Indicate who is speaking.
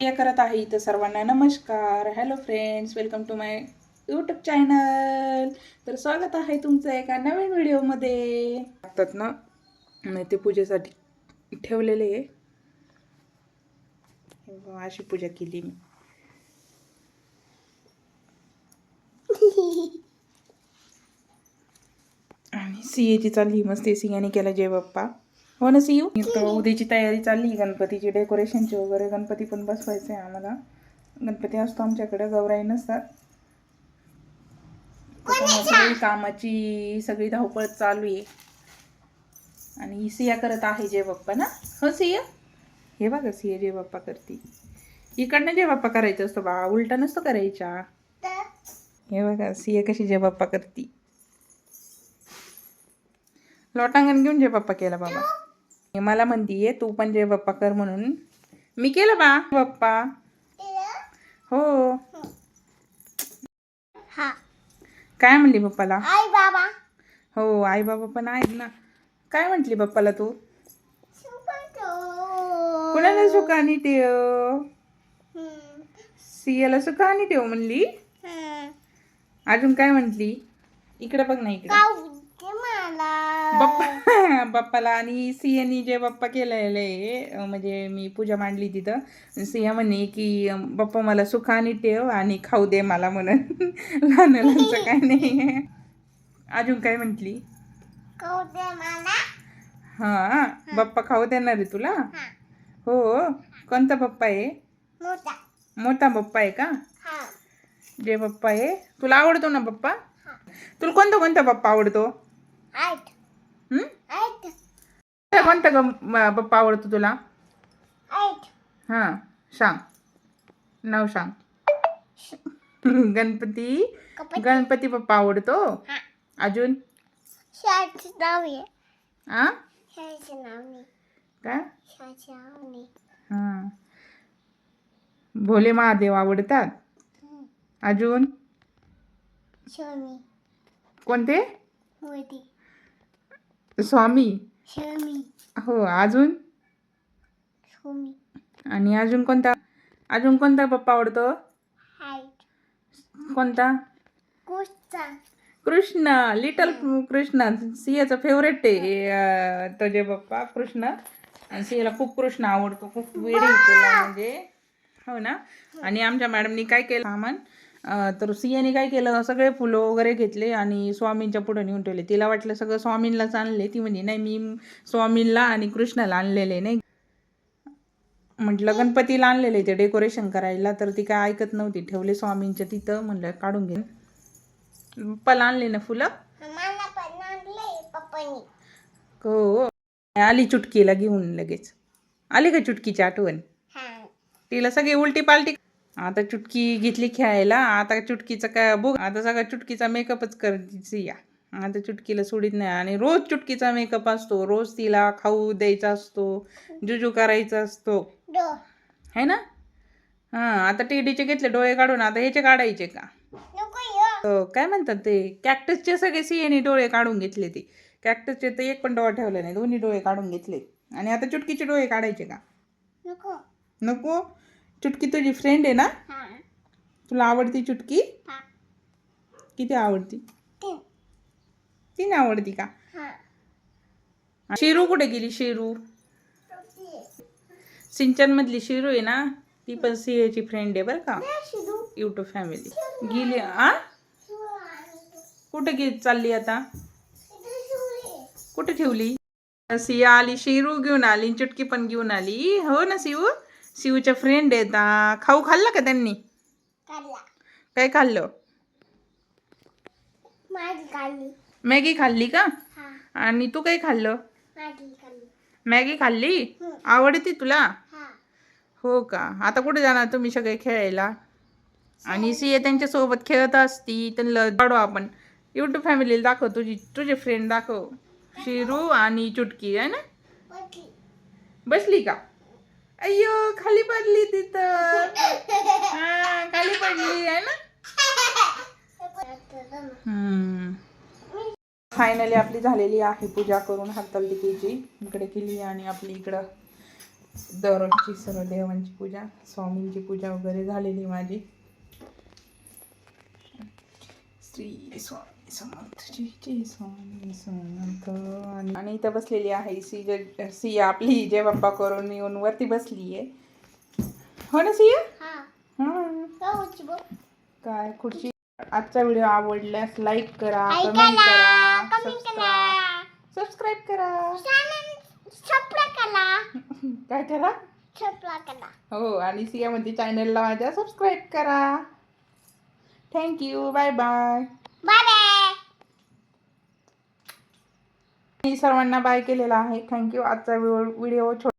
Speaker 1: करत आहे इथं सर्वांना. नमस्कार. Hello friends welcome to my YouTube channel तर स्वागत आहे तुमचं एका नवीन व्हिडिओमध्ये लागतात ना मी ते पूजेसाठी ठेवलेले आहे. हे अशी पूजा केली मी. आणि सीएची चालली मस्त. सियाने केला जय बाप्पा. हो ना सीयू तर उद्याची तयारी चालली गणपतीची डेकोरेशनची वगैरे. गणपती पण बसवायचे आहे आम्हाला. गणपती असतो आमच्याकडे गौराई नसतात. सगळी कामाची सगळी धावपळ चालू आहे. आणि ही सिया करत आहे जय बाप्पा ना? हो सिया? हे बघा सिया जय बाप्पा करते. इकडनं जय बाप्पा करायचं असतो बा उलटा नसतो करायचा. हे बघा सिया कशी जय बाप्पा करते. लोटांगण घेऊन जय बाप्पा केला बाबा. मला म्हणतीये तू पण जय बाप्पा कर म्हणून. मी केलं बा. बाप्पा हो.
Speaker 2: हा.
Speaker 1: काय म्हणली बाप्पाला
Speaker 2: आई बाबा.
Speaker 1: हो आई बाबा पण आहेत ना. काय म्हटली बाप्पाला तू? कुणाला सुखानी ठेव? सियाला सुखानी ठेव म्हणली? अजून काय म्हटली? इकडे बघ ना इकडे.
Speaker 2: मला.
Speaker 1: बाप्पा बाप्पाला आणि सियानी जे बाप्पा केलेलं आहे म्हणजे मी पूजा मांडली तिथं. सिया म्हणे की बाप्पा मला सुखाने ठेव आणि खाऊ दे मला म्हणून. लहान मुलांचं काय नाही. अजून काय म्हटली? हां बाप्पा खाऊ देणार आहे तुला?
Speaker 2: हा.
Speaker 1: कोणता बाप्पा आहे?
Speaker 2: मोठा.
Speaker 1: बाप्पा आहे का? जे बाप्पा आहे. तुला आवडतो ना बाप्पा? तुला कोणता कोणता बाप्पा आवडतो? कोणता ग बाप्पा आवडतो तुला? हां सांग. नाव सांग. गणपती? गणपती. बाप्पा आवडतो? अजून? काय? हां. भोले महादेव आवडतात? अजून? कोणते? स्वामी. हो अजून? आणि अजून कोणता? अजून कोणता बाप्पा आवडतो? कोणता? कृष्ण. लिटल कृष्ण. सियाचा फेवरेट आहे अं, तो जे बाप्पा कृष्ण. आणि सियाला खूप कृष्ण आवडतो. खूप वेळ केला म्हणजे. हो ना? आणि आमच्या मॅडमनी काय केलं? सामान. तर सियाने काय केलं? सगळे फुलं वगैरे घेतले आणि स्वामींच्या पुढे नेऊन ठेवले. तिला वाटलं सगळं स्वामींलाच आणले. ती म्हणजे नाही मी स्वामींला आणि कृष्णाला आणलेले नाही. म्हटलं गणपतीला आणलेले ते डेकोरेशन करायला. तर ती काय ऐकत नव्हती. ठेवले स्वामींच्या तिथं. म्हणलं काढून घे. पप्पाला आणले ना फुलं? हो. आली चुटकीला घेऊन लगेच. आली का चुटकीची आठवण? तिला सगळी उलटी पालटी आता चुटकी घेतली खेळायला आता चुटकीचं काय बघ आता सगळा चुटकीचा मेकअपच करते या. आता चुटकीला सोडित नाही आणि रोज चुटकीचा मेकअप असतो रोज तिला खाऊ द्यायचा असतो जुजू करायचा असतो. है ना? हां आता टेडीचे घेतले डोळे काढून आता ह्याचे काढायचे का? हो, काय म्हणतात ते? कॅक्टसचे सगळे सीएने डोळे काढून घेतले ते. कॅक्टसचे तर एक पण डोळा ठेवला नाही दोन्ही डोळे काढून घेतले. आणि आता चुटकीचे डोळे काढायचे का?
Speaker 2: नको.
Speaker 1: नको? चुटकी तुझी फ्रेंड आहे ना? तुला आवडती चुटकी? किती आवडती?
Speaker 2: तीन.
Speaker 1: आवडती का? शिरू कुठे गेली शिरू? सिंचनमधली शिरू आहे ना? ती पण सीएची फ्रेंड आहे बरं का? यूट्यूब फॅमिली गेली आ? कुठे गे चालली आता? कुठे ठेवली? सिया आली शिरू घेऊन आली चुटकी पण घेऊन आली. हो ना शिव शिवच्या फ्रेंड आहेत. खाऊ खाल्ला का त्यांनी? काय खाल्लं? मॅगी खाल्ली. का?
Speaker 2: हा.
Speaker 1: आणि तू काय खाल्लं? मॅगी खाल्ली. आवडते तुला?
Speaker 2: हा.
Speaker 1: का? आता कुठे जाणार तुम्ही सगळे खेळायला? आणि सिया त्यांच्यासोबत खेळत असती त्यांना काढू आपण. यूट्यूब फॅमिलीला दाखव तुझी तुझे फ्रेंड दाखव. शिरू आणि चुटकी आहे ना? बसली का? अय्यो खाली पडली तिथं हा, खाली पडली आहे ना? फायनली आपली झालेली आहे पूजा करून हरतालिकेची. इकडे केली आणि आपली इकडं दररोजची सर्व देवांची पूजा स्वामींची पूजा वगैरे झालेली माझी. श्री स्वामी. आणि इथं बसलेली आहे सी ज सिया आपली जय बाप्पा करून येऊन वरती बसली आहे. हो ना सिया?
Speaker 2: हा.
Speaker 1: हाँ.
Speaker 2: हो
Speaker 1: काय खुर्ची? आजचा व्हिडिओ आवडल्यास लाईक करा कमेंट
Speaker 2: करा,
Speaker 1: करा. सबस्क्राईब करा. काय करा हो आणि सिया म्हणते चॅनलला माझ्या सबस्क्राईब करा. थँक्यू
Speaker 2: बाय बाय
Speaker 1: मी सर्वांना बाय केलेला आहे. थँक्यू आजचा व्हिडिओ छोटा